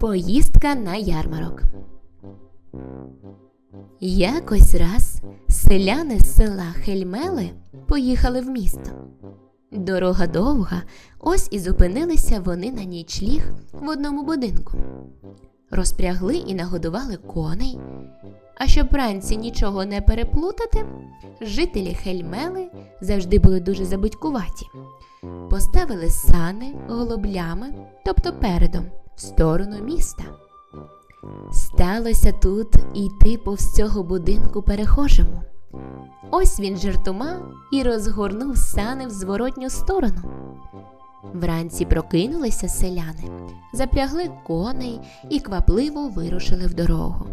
Поїздка на ярмарок. Якось раз селяни з села Хельмели поїхали в місто. Дорога довга, ось і зупинилися вони на нічліг в одному будинку. Розпрягли і нагодували коней. А щоб вранці нічого не переплутати, жителі Хельмели завжди були дуже забудькуваті. Поставили сани голублями, тобто передом, в сторону міста. Сталося тут йти повз цього будинку перехожому. Ось він жартома і розгорнув сани в зворотню сторону. Вранці прокинулися селяни, запрягли коней і квапливо вирушили в дорогу.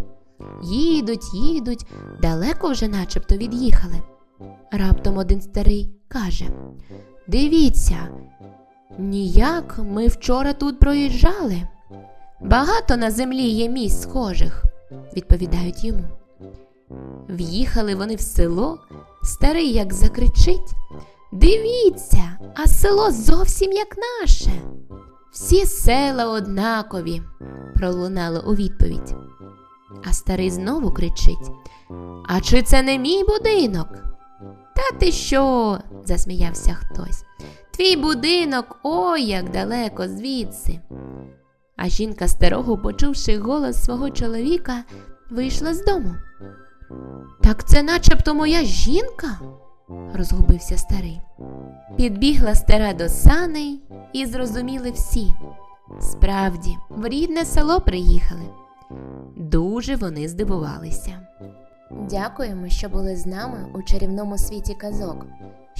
Їдуть, їдуть, далеко вже начебто від'їхали. Раптом один старий каже: Дивіться, ніяк ми вчора тут проїжджали. Багато на землі є місць схожих, відповідають йому. В'їхали вони в село, старий як закричить Дивіться, а село зовсім як наше. Всі села однакові, пролунало у відповідь. А старий знову кричить А чи це не мій будинок? Та ти що? засміявся хтось. Твій будинок ой як далеко звідси. А жінка старого, почувши голос свого чоловіка, вийшла з дому. Так це начебто моя жінка, розгубився старий. Підбігла стара до саней і зрозуміли всі. Справді, в рідне село приїхали. Дуже вони здивувалися. Дякуємо, що були з нами у чарівному світі казок.